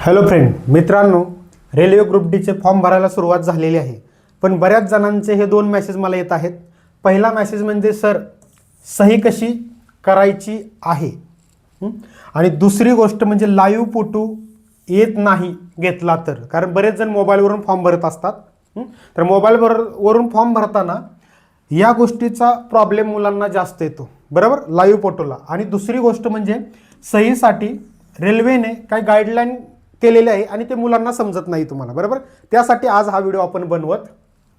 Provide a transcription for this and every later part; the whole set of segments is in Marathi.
हॅलो फ्रेंड मित्रांनो रेल्वे ग्रुप डीचे फॉर्म भरायला सुरुवात झालेली आहे. पण बऱ्याच जणांचे हे दोन मेसेज मला येत आहेत. पहिला मेसेज म्हणजे सर सही कशी करायची आहे? आणि दुसरी गोष्ट म्हणजे लाईव्ह फोटो येत नाही घेतला तर. कारण बरेच जण मोबाईलवरून फॉर्म भरत असतात. तर मोबाईलवर वरून फॉर्म भरताना या गोष्टीचा प्रॉब्लेम मुलांना जास्त येतो. बरोबर? लाईव्ह फोटोला आणि दुसरी गोष्ट म्हणजे सहीसाठी रेल्वेने काही गाईडलाईन केलेले आहे आणि ते मुलांना समजत नाही तुम्हाला बरोबर? त्यासाठी आज हा व्हिडिओ आपण बनवत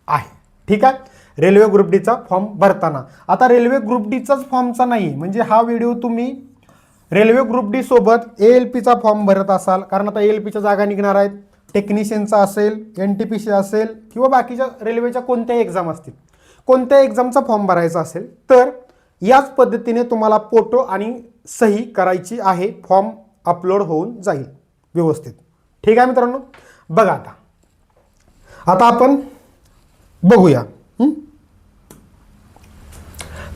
आहे. ठीक आहे? रेल्वे ग्रुप डीचा फॉर्म भरताना. आता रेल्वे ग्रुप डीचाच फॉर्मचा नाही म्हणजे हा व्हिडिओ तुम्ही रेल्वे ग्रुप डी सोबत ए एल पीचा फॉर्म भरत असाल कारण आता ए एल पीच्या जागा निघणार आहेत. टेक्निशियनचा असेल एन टी पी सी असेल किंवा बाकीच्या रेल्वेच्या कोणत्याही एक्झाम असतील. कोणत्या एक्झामचा फॉर्म भरायचा असेल तर याच पद्धतीने तुम्हाला फोटो आणि सही करायची आहे. फॉर्म अपलोड होऊन जाईल. व्यवस्थित. ठीक आहे मित्रांनो? बघा आता. आता आपण बघूया. पहिला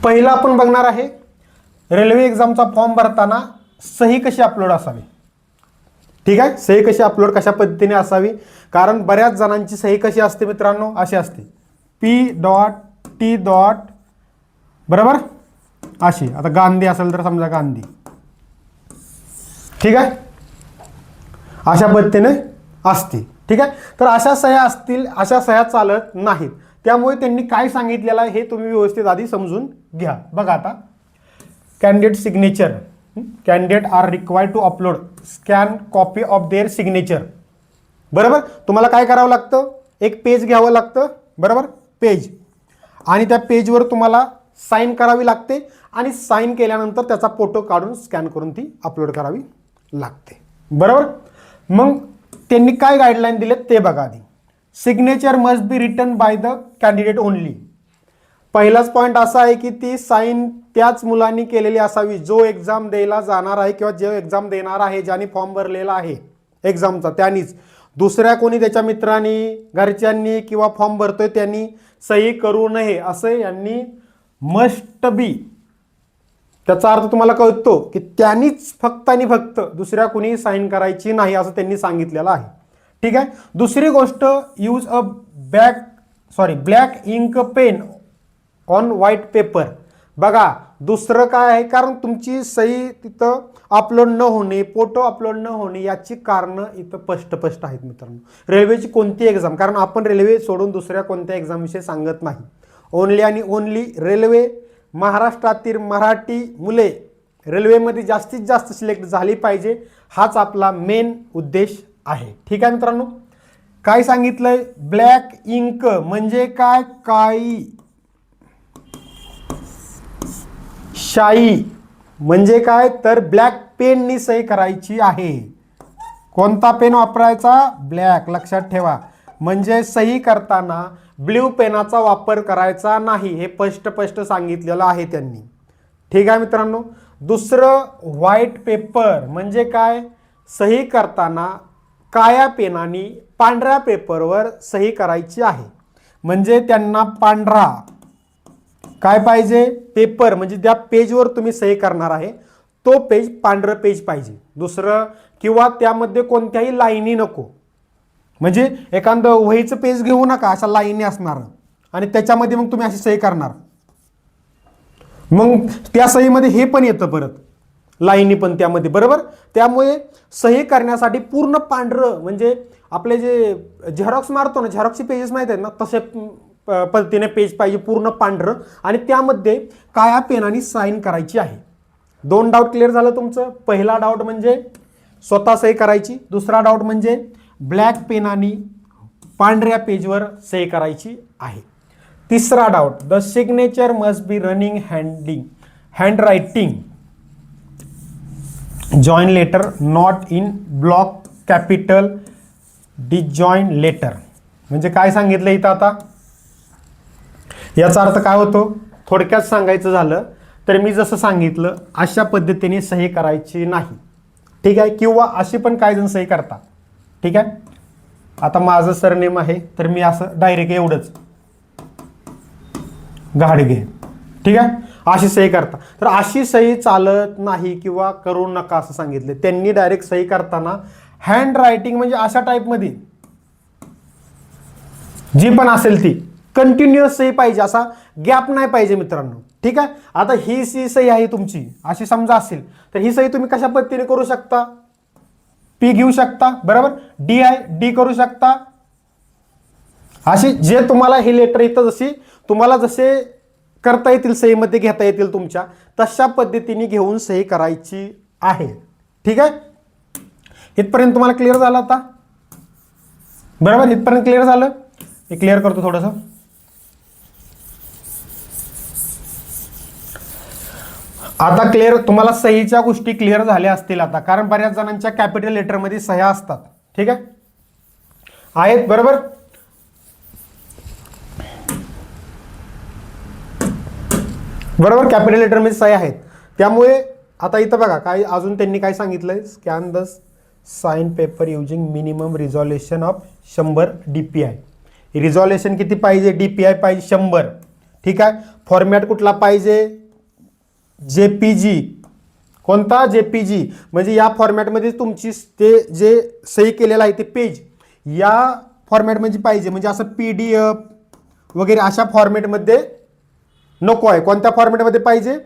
पहिलं आपण बघणार आहे रेल्वे एक्झामचा फॉर्म भरताना सही कशी अपलोड असावी? ठीक आहे? सही कशी अपलोड कशा पद्धतीने असावी? कारण बऱ्याच जणांची सही कशी असते मित्रांनो? अशी असते. पी डॉट टी डॉट बरोबर? अशी. आता गांधी असेल तर समजा गांधी. ठीक आहे? अशा पद्धतीने असते ठीक आहे? तर अशा सह्या असतील अशा सह्या चालत नाहीत. त्यामुळे त्यांनी काय सांगितलेलं आहे हे तुम्ही व्यवस्थित आधी समजून घ्या. बघा आता. Candidate signature candidate are required to upload scan copy of their signature बरोबर? तुम्हाला काय करावं लागतं? एक पेज घ्यावं लागतं. बरोबर? पेज आणि त्या पेजवर तुम्हाला साईन करावी लागते आणि साईन केल्यानंतर त्याचा फोटो काढून स्कॅन करून ती अपलोड करावी लागते. बरोबर? मग त्यांनी काय गाईडलाईन दिलेत ते बघा आधी. Signature must be written by the candidate only पहिलाच पॉईंट असा आहे की ती साईन त्याच मुलांनी केलेली असावी. जो एक्झाम द्यायला जाणार आहे किंवा जो एक्झाम देणार आहे ज्याने फॉर्म भरलेला आहे एक्झामचा त्यांनीच. दुसऱ्या कोणी त्याच्या मित्रांनी घरच्यांनी किंवा फॉर्म भरतोय त्यांनी सही करू नये असं यांनी मस्ट बी त्याचा अर्थ तुम्हाला कळतो की त्यांनीच फक्त आणि फक्त दुसऱ्या कुणी साईन करायची नाही असं त्यांनी सांगितलेलं आहे. ठीक आहे? दुसरी गोष्ट use a back sorry black ink pen on white paper बघा दुसरं काय आहे? कारण तुमची सही तिथं अपलोड न होणे फोटो अपलोड न होणे याची कारणं इथं स्पष्ट आहेत मित्रांनो. रेल्वेची कोणती एक्झाम कारण आपण रेल्वे सोडून दुसऱ्या कोणत्या एक्झामविषयी सांगत नाही. ओनली आणि ओनली रेल्वे महाराष्ट्रातील मराठी मुले रेल्वेमध्ये जास्तीत जास्त सिलेक्ट झाली पाहिजे हाच आपला मेन उद्देश आहे. ठीक आहे मित्रांनो? काय सांगितलंय? ब्लॅक इंक म्हणजे काय? काळी. शाई म्हणजे काय? तर ब्लॅक पेननी सही करायची आहे. कोणता पेन वापरायचा? ब्लॅक लक्षात ठेवा. म्हणजे सही करताना ब्ल्यू पेनाचा वापर करायचा नाही हे स्पष्ट स्पष्ट सांगितलेलं आहे त्यांनी. ठीक आहे मित्रांनो? दुसरं व्हाईट पेपर म्हणजे काय? सही करताना काळ्या पेनाने पांढऱ्या पेपरवर सही करायची आहे. म्हणजे त्यांना पांढरा. काय पाहिजे? पेपर म्हणजे त्या पेजवर तुम्ही सही करणार आहे. तो पेज पांढरं पेज पाहिजे. दुसरं किंवा त्यामध्ये कोणत्याही लाईनी नको. म्हणजे एखादं वहीचं पेज घेऊ नका असा लाईनी असणार. आणि त्याच्यामध्ये मग तुम्ही अशी सही करणार. मग त्या सहीमध्ये हे पण येतं परत. लाईनी पण त्यामध्ये बरोबर? त्यामुळे सही करण्यासाठी पूर्ण पांढरं म्हणजे आपले जे झेरॉक्स मारतो ना झेरॉक्सचे पेजेस माहीत आहेत ना तसे पद्धतीने पेज पाहिजे पूर्ण पांढरं. आणि त्यामध्ये काळ्या पेनाने साईन करायची आहे. दोन डाऊट क्लिअर झालं तुमचं. पहिला डाऊट म्हणजे स्वतः सही करायची. दुसरा डाऊट म्हणजे ब्लॅक पेनाने पांढऱ्या पेजवर सही करायची आहे. तिसरा doubt the signature must be running handing handwriting join letter not in block capital disjoin letter म्हणजे काय सांगितलं इथं आता? याचा अर्थ काय होतो? थोडक्यात सांगायचं झालं तर मी जसं सांगितलं अशा पद्धतीने सही करायची नाही. ठीक आहे? किंवा अशी पण काही जण सही करतात. ठीक आहे? आता माझं सरनेम आहे तर मी असं डायरेक्ट एवढंच. घाडगे ठीक आहे? अशी सही करता. तर अशी सही चालत नाही किंवा करू नका असं सांगितले. त्यांनी डायरेक्ट सही करताना हँड रायटिंग म्हणजे अशा टाईपमध्ये जी पण असेल ती. कंटिन्युअस सही पाहिजे. असा गॅप नाही पाहिजे मित्रांनो. ठीक आहे? आता ही सी सही आहे तुमची. अशी समजा असेल. तर ही सही तुम्ही कशा पद्धतीने करू शकता? पी घेऊ शकता बरोबर? डी आय डी करू शकता. अशी जे तुम्हाला हे लेटर येतं जशी तुम्हाला जसे करता येतील सहीमध्ये घेता येतील तुमच्या तशा पद्धतीने घेऊन सही करायची आहे. ठीक आहे? इथपर्यंत तुम्हाला क्लिअर झालं आता? बरोबर? इथपर्यंत क्लिअर झालं? मी क्लिअर करतो थोडंसं. आता क्लिअर तुम्हाला सहीच्या गोष्टी क्लिअर झाल्या असतील आता. कारण बऱ्याच जणांच्या कॅपिटल लेटरमध्ये सह्या असतात. ठीक आहे? आहेत बरोबर? बरोबर? कॅपिटल लेटरमध्ये सह्या आहेत. त्यामुळे आता इथं बघा काय अजून त्यांनी काय सांगितलंय? Scan the sign paper using minimum resolution of शंभर डी पी आय रिझॉल्युशन किती पाहिजे? डी पी आय पाहिजे शंभर. ठीक आहे? फॉर्मॅट कुठला पाहिजे? जे पी जी कोणता जे पी जी म्हणजे या फॉर्मॅटमध्ये तुमची ते जे सही केलेलं आहे ते पेज या फॉर्मॅटमध्ये म्हणजे पाहिजे. म्हणजे असं पी डी एफ वगैरे अशा फॉर्मॅटमध्ये नको आहे. कोणत्या फॉर्मॅटमध्ये पाहिजे?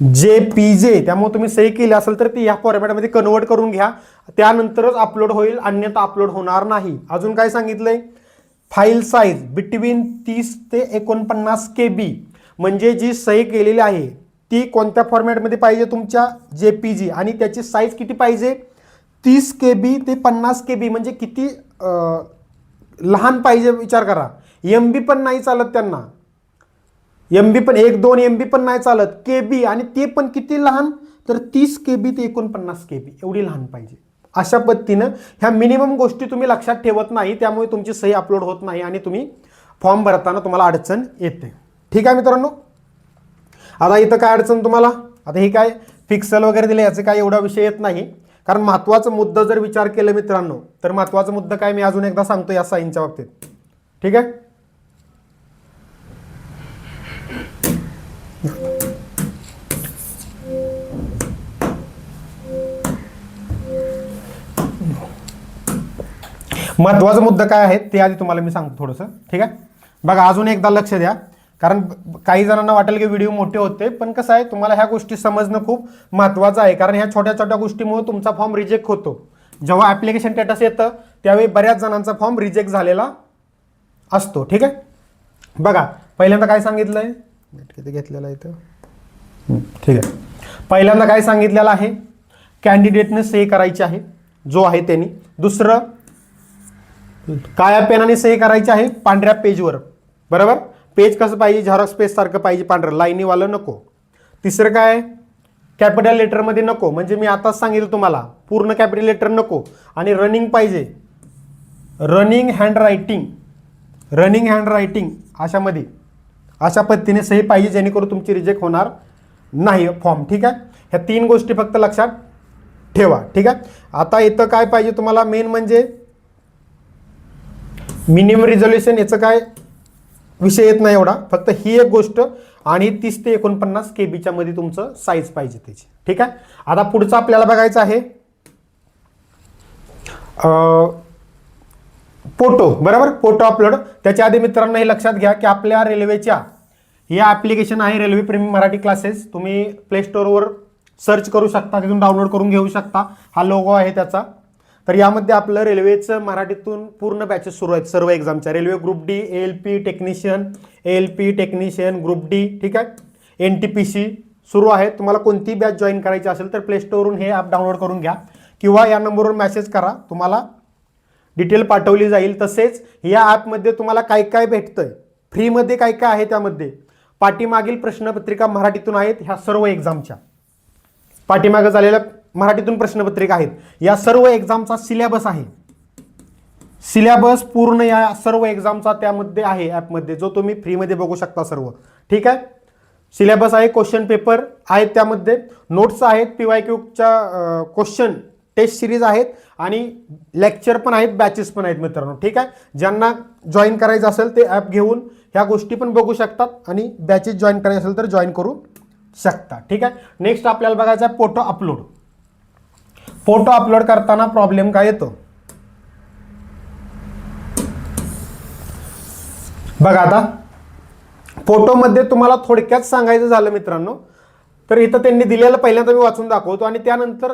जे पी जे त्यामुळे तुम्ही सही केली असेल तर ती या फॉर्मॅटमध्ये कन्वर्ट करून घ्या. त्यानंतरच अपलोड होईल अन्यथा अपलोड होणार नाही. अजून काय सांगितलंय? फाईल साईज बिटवीन तीस ते एकोणपन्नास के बी म्हणजे जी सही केलेली आहे ती कोणत्या फॉर्मॅटमध्ये पाहिजे तुमच्या? जे पी जी आणि त्याची साईज किती पाहिजे? तीस के बी ते पन्नास के बी म्हणजे किती लहान पाहिजे विचार करा. एम बी पण नाही चालत त्यांना. एम बी पण एक दोन एम बी पण नाही चालत. के बी आणि ते पण किती लहान? तर तीस के बी ते एकोणपन्नास के बी एवढी लहान पाहिजे. अशा पद्धतीनं ह्या मिनिमम गोष्टी तुम्ही लक्षात ठेवत नाही त्यामुळे तुमची सही अपलोड होत नाही आणि तुम्ही फॉर्म भरताना तुम्हाला अडचण येते. ठीक आहे मित्रांनो? आता इथं काय अडचण तुम्हाला? आता हे काय फिक्सल वगैरे दिले याचे काय एवढा विषय येत नाही. कारण महत्त्वाचा मुद्दा जर विचार केला मित्रांनो तर महत्त्वाचा मुद्दा काय मी अजून एकदा सांगतो या साईनच्या बाबतीत. ठीक आहे? महत्त्वाचा मुद्दा काय आहे ते आधी तुम्हाला मी सांगतो थोडंसं. ठीक आहे? बघा अजून एकदा लक्ष द्या. कारण काही जणांना वाटेल की व्हिडिओ मोठे होते पण कसं आहे तुम्हाला ह्या गोष्टी समजणं खूप महत्त्वाचं आहे. कारण ह्या छोट्या छोट्या गोष्टीमुळे तुमचा फॉर्म रिजेक्ट होतो. जेव्हा ॲप्लिकेशन स्टेटस येतं त्यावेळी बऱ्याच जणांचा फॉर्म रिजेक्ट झालेला असतो. ठीक आहे? बघा पहिल्यांदा काय सांगितलंय? किती घेतलेलं आहे इथं? ठीक आहे. पहिल्यांदा काय सांगितलेलं आहे? कॅन्डिडेटने सही करायची आहे जो आहे त्यांनी. दुसरं काळ्या पेनाने सही करायची आहे पांढऱ्या पेजवर बरोबर? पेज कसं पाहिजे? झेरॉक्स पेज सारखं पाहिजे. पांढरं. लाईनीवालं नको. तिसरं काय? कॅपिटल लेटरमध्ये नको. म्हणजे मी आताच सांगितलं तुम्हाला. पूर्ण कॅपिटल लेटर नको. आणि रनिंग पाहिजे. Running handwriting running handwriting अशामध्ये. अशा पद्धतीने सही पाहिजे जेणेकरून तुमची रिजेक्ट होणार नाही. फॉर्म ठीक आहे? ह्या तीन गोष्टी फक्त लक्षात ठेवा. ठीक आहे? आता इथं काय पाहिजे तुम्हाला? मेन म्हणजे मिनिमम रिझोल्युशन याचं काय? विषय येत नाही एवढा. फक्त ही एक गोष्ट आणि तीस ते एकोणपन्नास के बीच्या मध्ये तुमचं साईज पाहिजे त्याची. ठीक आहे? आता पुढचं आपल्याला बघायचं आहे. फोटो बरोबर? फोटो अपलोड त्याच्या आधी मित्रांनो हे लक्षात घ्या की आपल्या रेल्वेच्या या ॲप्लिकेशन आहे रेल्वे प्रेमी मराठी क्लासेस तुम्ही प्ले स्टोरवर सर्च करू शकता तिथून डाउनलोड करून घेऊ शकता. हा लोगो आहे त्याचा. तर यामध्ये आपलं रेल्वेचं मराठीतून पूर्ण बॅचेस सुरू आहेत सर्व एक्झामच्या railway group D L P technician L P technician group D ठीक आहे? एन टी पी सी सुरू आहे. तुम्हाला कोणती बॅच जॉईन करायची असेल तर प्ले स्टोरवरून हे ॲप डाउनलोड करून घ्या. किंवा या नंबरवर मेसेज करा. तुम्हाला डिटेल पाठवली जाईल. तसेच या ॲपमध्ये तुम्हाला काय काय भेटतंय? फ्रीमध्ये काय काय आहे त्यामध्ये? पाठीमागील प्रश्नपत्रिका मराठीतून आहेत. ह्या सर्व एक्झामच्या पाठीमागं झालेल्या मराठीतून प्रश्नपत्रिका आहेत. या सर्व एक्झामचा सिलेबस आहे. सिलेबस पूर्ण या सर्व एक्झामचा त्यामध्ये आहे ॲपमध्ये जो तुम्ही फ्रीमध्ये बघू शकता सर्व. ठीक आहे? सिलेबस आहे क्वेश्चन पेपर आहेत त्यामध्ये. नोट्स आहेत पी वाय क्यूच्या क्वेश्चन टेस्ट सिरीज आहेत आणि लेक्चर पण आहेत बॅचेस पण आहेत मित्रांनो. ठीक आहे? ज्यांना जॉईन करायचं असेल ते ॲप घेऊन ह्या गोष्टी पण बघू शकतात आणि बॅचेस जॉईन करायचे असेल तर जॉईन करू शकता. ठीक आहे? नेक्स्ट आपल्याला बघायचं आहे फोटो अपलोड फोटो अपलोड करताना प्रॉब्लेम काय येतो? बघा आता. फोटोमध्ये तुम्हाला थोडक्यात सांगायचं झालं मित्रांनो तर इथं त्यांनी दिलेलं पहिल्यांदा मी वाचून दाखवतो आणि त्यानंतर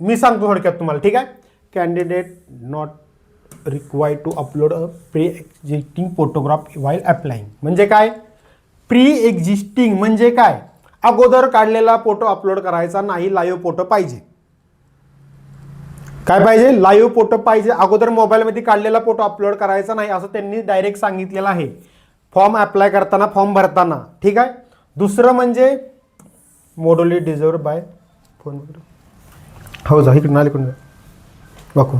मी सांगतो थोडक्यात तुम्हाला ठीक आहे? Candidate not require to upload a pre existing photograph while applying म्हणजे काय? प्री एक्झिस्टिंग म्हणजे काय? अगोदर काढलेला फोटो अपलोड करायचा नाही लाईव्ह फोटो पाहिजे. काय पाहिजे? लाईव्ह फोटो पाहिजे. अगोदर मोबाईलमध्ये काढलेला फोटो अपलोड करायचा नाही असं त्यांनी डायरेक्ट सांगितलेलं आहे. फॉर्म अप्लाय करताना फॉर्म भरताना. ठीक आहे? दुसरं म्हणजे मोडोली डिझर्व बाय फोन हो जा इकडून आले इकडून. जा बघू.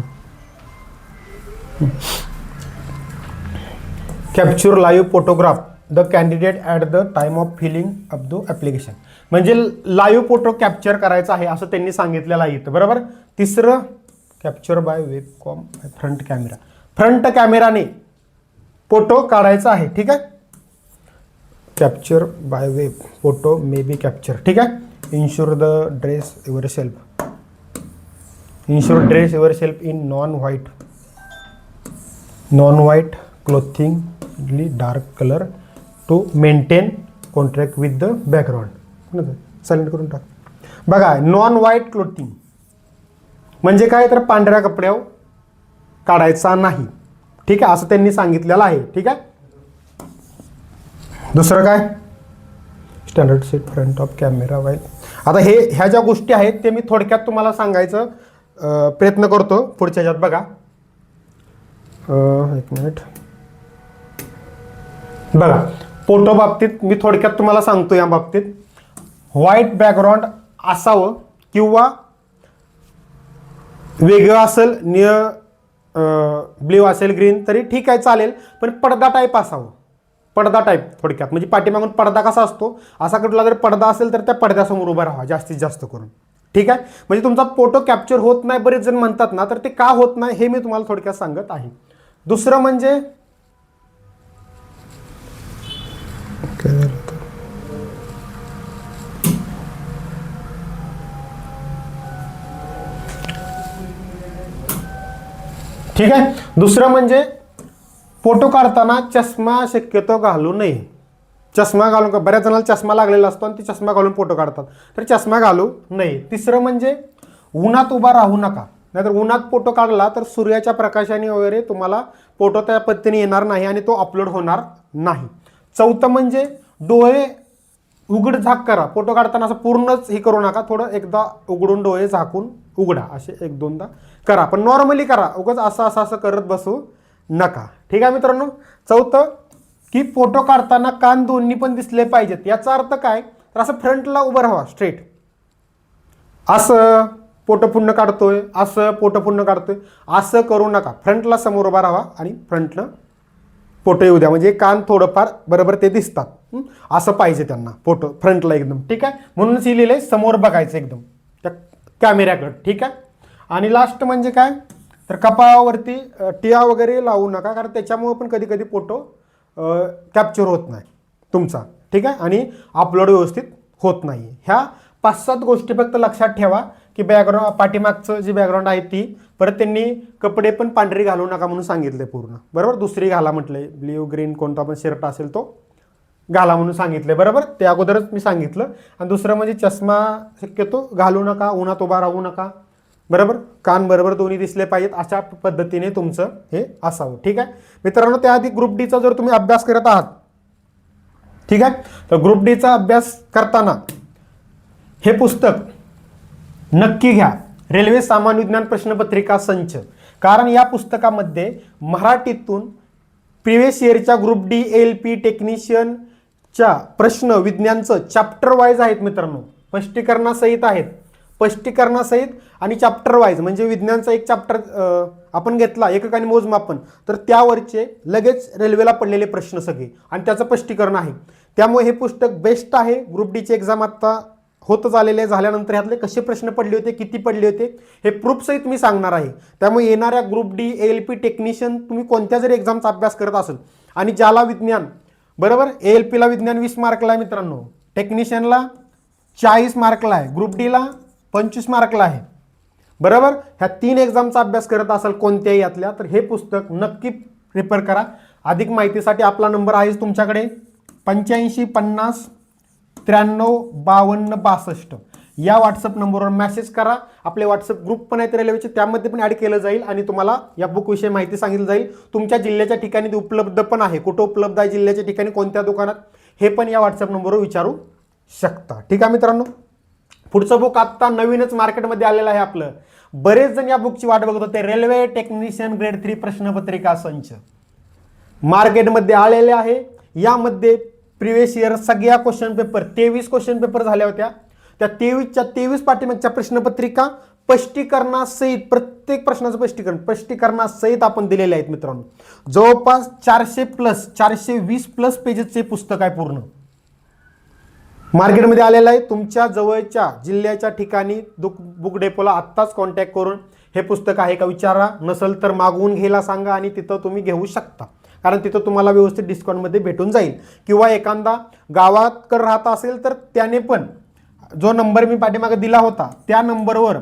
Capture live photograph the candidate at the time of filling of the application म्हणजे लाईव्ह फोटो कॅप्चर करायचा आहे असं त्यांनी सांगितलेलं आहे इथं. बरोबर? तिसरं capture by webcam front camera front कॅमेराने photo काढायचा आहे ठीक आहे? Capture by web photo may be capture ठीक आहे? Ensure the dress yourself ensure dress yourself in non white non white clothing dark colour to maintain contract with the background silent करून टाक. बघा नॉन व्हाईट क्लोथिंग म्हणजे काय तर पांढऱ्या कपड्यावर काढायचा नाही. ठीक आहे? असं त्यांनी सांगितलेलं आहे. ठीक आहे? दुसरं काय? Standard seat front of camera while आता हे ह्या ज्या गोष्टी आहेत ते मी थोडक्यात तुम्हाला सांगायचं प्रयत्न करतो पुढच्या ह्याच्यात बघा. एक मिनिट बघा फोटो बाबतीत मी थोडक्यात तुम्हाला सांगतो या बाबतीत. व्हाईट बॅकग्राऊंड असावं किंवा वेगळं असेल निय ब्ल्यू असेल ग्रीन तरी ठीक आहे चालेल. पण पडदा टाईप असावं. पडदा टाईप थोडक्यात. म्हणजे पाठीमागून पडदा कसा असतो? असा कुठला जर पडदा असेल तर त्या पडद्यासमोर उभा राहा जास्तीत जास्त करून. ठीक आहे? म्हणजे तुमचा फोटो कॅप्चर होत नाही बरेच जण म्हणतात ना तर ते का होत नाही हे मी तुम्हाला थोडक्यात सांगत आहे. दुसरं म्हणजे ठीक आहे? दुसरं म्हणजे फोटो काढताना चष्मा शक्यतो घालू नये. चष्मा घालून का बऱ्याच जणांना चष्मा लागलेला असतो आणि ते चष्मा घालून फोटो काढतात. तर चष्मा घालू नये. तिसरं म्हणजे उन्हात उभा राहू नका. नाहीतर उन्हात फोटो काढला तर सूर्याच्या प्रकाशाने वगैरे तुम्हाला फोटो त्या पद्धतीने येणार नाही आणि तो अपलोड होणार नाही. चौथं म्हणजे डोळे उघड झाक करा. फोटो काढताना असं पूर्णच हे करू नका. थोडं एकदा उघडून डोळे झाकून उघडा असे एक दोनदा करा. पण नॉर्मली करा. उगाच असं असं असं करत बसू नका. ठीक आहे मित्रांनो? चौथं की फोटो काढताना कान दोन्ही पण दिसले पाहिजेत. याचा अर्थ काय? तर असं फ्रंटला उभं राहा स्ट्रेट असं फोटो पूर्ण काढतोय असं फोटो पूर्ण काढतोय असं करू नका. फ्रंटला समोर उभा राहा आणि फ्रंटनं पोटं येऊ द्या. म्हणजे कान थोडंफार बरोबर ते दिसतात. असं पाहिजे त्यांना फोटो फ्रंटला एकदम. ठीक आहे? म्हणूनच लिहिलेलं आहे समोर बघायचं एकदम. कॅमेऱ्याकडं ठीक आहे? आणि लास्ट म्हणजे काय? तर कपाळावरती टिया वगैरे लावू नका कारण त्याच्यामुळं पण कधी कधी फोटो कॅप्चर होत नाही तुमचा ठीक आहे? आणि अपलोड व्यवस्थित होत नाही. ह्या पाच सात गोष्टी फक्त लक्षात ठेवा की बॅकग्राऊंड पाठीमागचं जी बॅकग्राऊंड आहे ती परत त्यांनी कपडे पण पांढरी घालू नका म्हणून सांगितले पूर्ण. बरोबर? दुसरी घाला म्हटलंय ब्ल्यू ग्रीन कोणता पण शर्ट असेल तो. घाला म्हणून सांगितले बरोबर? ते अगोदरच मी सांगितलं. आणि दुसरं म्हणजे चष्मा शक्यतो घालू नका उन्हात उभा राहू नका. बरोबर? कान बरोबर दोन्ही दिसले पाहिजेत अशा पद्धतीने तुमचं हे असावं. ठीक आहे? मित्रांनो त्याआधी ग्रुप डीचा जर तुम्ही अभ्यास करत आहात ठीक आहे? तर ग्रुप डीचा अभ्यास करताना हे पुस्तक नक्की घ्या. रेल्वे सामान्य विज्ञान प्रश्नपत्रिका संच. कारण या पुस्तकामध्ये मराठीतून प्रिव्हियस इयरच्या group D L P technician च्या प्रश्न विज्ञानचं चॅप्टर वाईज आहेत मित्रांनो. स्पष्टीकरणासहित आहेत. स्पष्टीकरणासहित आणि चॅप्टर वाईज म्हणजे विज्ञानचा एक चॅप्टर आपण घेतला एकक आणि मोजमापन. तर त्यावरचे लगेच रेल्वेला पडलेले प्रश्न सगळे. आणि त्याचं स्पष्टीकरण आहे. त्यामुळे हे पुस्तक बेस्ट आहे. ग्रुप डीची एक्झाम आत्ता होतच आलेले झाल्यानंतर ह्यातले कसे प्रश्न पडले होते किती पडले होते हे प्रूफसहित मी सांगणार आहे. त्यामुळे येणाऱ्या group D L P technician तुम्ही कोणत्या जरी एक्झामचा अभ्यास करत असेल आणि ज्याला विज्ञान बरोबर? ए एल पीला विज्ञान वीस मार्कला आहे मित्रांनो. टेक्निशियनला चाळीस मार्कला आहे. ग्रुप डीला पंचवीस मार्कला आहे. बरोबर? ह्या तीन एक्झामचा अभ्यास करत असाल कोणत्याही यातल्या तर हे पुस्तक नक्की प्रिपेअर करा. अधिक माहितीसाठी आपला नंबर आहेच तुमच्याकडे. पंच्याऐंशी पन्नास त्र्याण्णव बावन्न बासष्ट. या व्हॉट्सअप नंबरवर मेसेज करा. आपले व्हॉट्सअप ग्रुप पण आहेत रेल्वेचे त्यामध्ये पण ॲड केलं जाईल आणि तुम्हाला या बुकविषयी माहिती सांगितली जाईल. तुमच्या जिल्ह्याच्या ठिकाणी ते उपलब्ध पण आहे. कुठं उपलब्ध आहे जिल्ह्याच्या ठिकाणी कोणत्या दुकानात? हे पण या व्हॉट्सअप नंबरवर विचारू शकता. ठीक आहे मित्रांनो? पुढचं बुक आत्ता नवीनच मार्केटमध्ये आलेलं आहे आपलं. बरेच जण या बुकची वाट बघत होते. रेल्वे टेक्निशियन ग्रेड थ्री प्रश्नपत्रिका संच. मार्केटमध्ये आलेले आहे. यामध्ये प्रिवियस इयर सगळ्या क्वेश्चन पेपर तेवीस क्वेश्चन पेपर झाल्या होत्या. त्या तेवीसच्या तेवीस पाठीमागच्या प्रश्नपत्रिका स्पष्टीकरणासहित प्रत्येक प्रश्नाचं स्पष्टीकरण स्पष्टीकरणासहित आपण दिलेले आहेत मित्रांनो. जवळपास चारशे प्लस चारशे वीस प्लस पेजेसचे पुस्तक आहे पूर्ण. मार्केटमध्ये आलेलं आहे. तुमच्या जवळच्या जिल्ह्याच्या ठिकाणी दुक बुक डेपोला आत्ताच कॉन्टॅक्ट करून हे पुस्तक आहे का विचारा. नसेल तर मागवून घ्यायला सांगा आणि तिथं तुम्ही घेऊ शकता. कारण तिथं तुम्हाला व्यवस्थित डिस्काउंटमध्ये भेटून जाईल. किंवा एखादा गावात राहत असेल तर त्याने पण जो नंबर मी पाठीमागे दिला होता त्या नंबरवर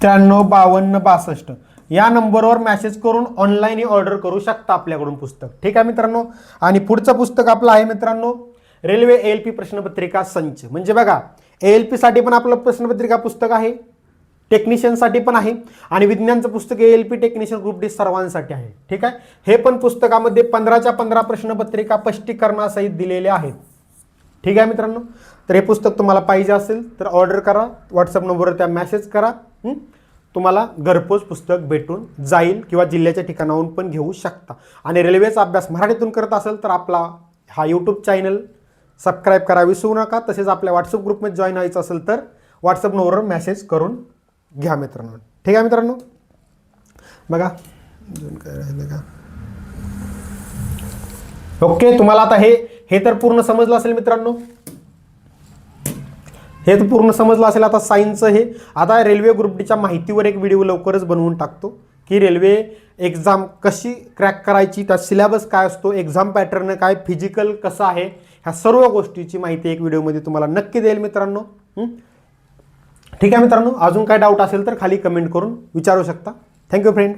त्र्याण्णव बावन्न बासष्ट या नंबरवर मॅसेज करून ऑनलाईन ऑर्डर करू शकता आपल्याकडून पुस्तक. ठीक आहे मित्रांनो? आणि पुढचं पुस्तक आपलं आहे मित्रांनो रेल्वे एल पी प्रश्नपत्रिका संच. म्हणजे बघा ए एल पीसाठी पण आपलं प्रश्नपत्रिका पुस्तक आहे टेक्निशियनसाठी पण आहे आणि विज्ञानचं पुस्तक L P technician group D सर्वांसाठी आहे. ठीक आहे? हे पण पुस्तकामध्ये पंधराच्या पंधरा प्रश्नपत्रिका स्पष्टीकरणासहित दिलेले आहेत. ठीक आहे मित्रांनो? तर हे पुस्तक तुम्हाला पाहिजे असेल तर ऑर्डर करा. व्हॉट्सअप नंबरवर त्या मेसेज करा? तुम्हाला घरपोच पुस्तक भेटून जाईल किंवा जिल्ह्याच्या ठिकाणाहून पण घेऊ शकता. आणि रेल्वेचा अभ्यास मराठीतून करत असेल तर आपला हा यूट्यूब चॅनल सबस्क्राईब करा. विसरू नका. तसेच आपल्या व्हॉट्सअप ग्रुपमध्ये जॉईन व्हायचं असेल तर व्हॉट्सअप नंबरवर मेसेज करून घ्या मित्रांनो. ठीक आहे मित्रांनो? बघा. अजून काय राहिलं का? ओके तुम्हाला आता हे हे तर पूर्ण समजलं असेल मित्रांनो? हे तर पूर्ण समजलं असेल आता सायन्सचं हे. आता रेल्वे ग्रुप डीच्या माहितीवर एक व्हिडिओ लवकरच बनवून टाकतो. की रेल्वे एक्झाम कशी क्रॅक करायची त्या सिलेबस काय असतो एक्झाम पॅटर्न काय फिजिकल कसं आहे ह्या सर्व गोष्टीची माहिती एक व्हिडिओमध्ये तुम्हाला नक्की देईल मित्रांनो. ठीक आहे मित्रांनो? अजून काय डाऊट असेल तर खाली कमेंट करून विचारू शकता. Thank you friend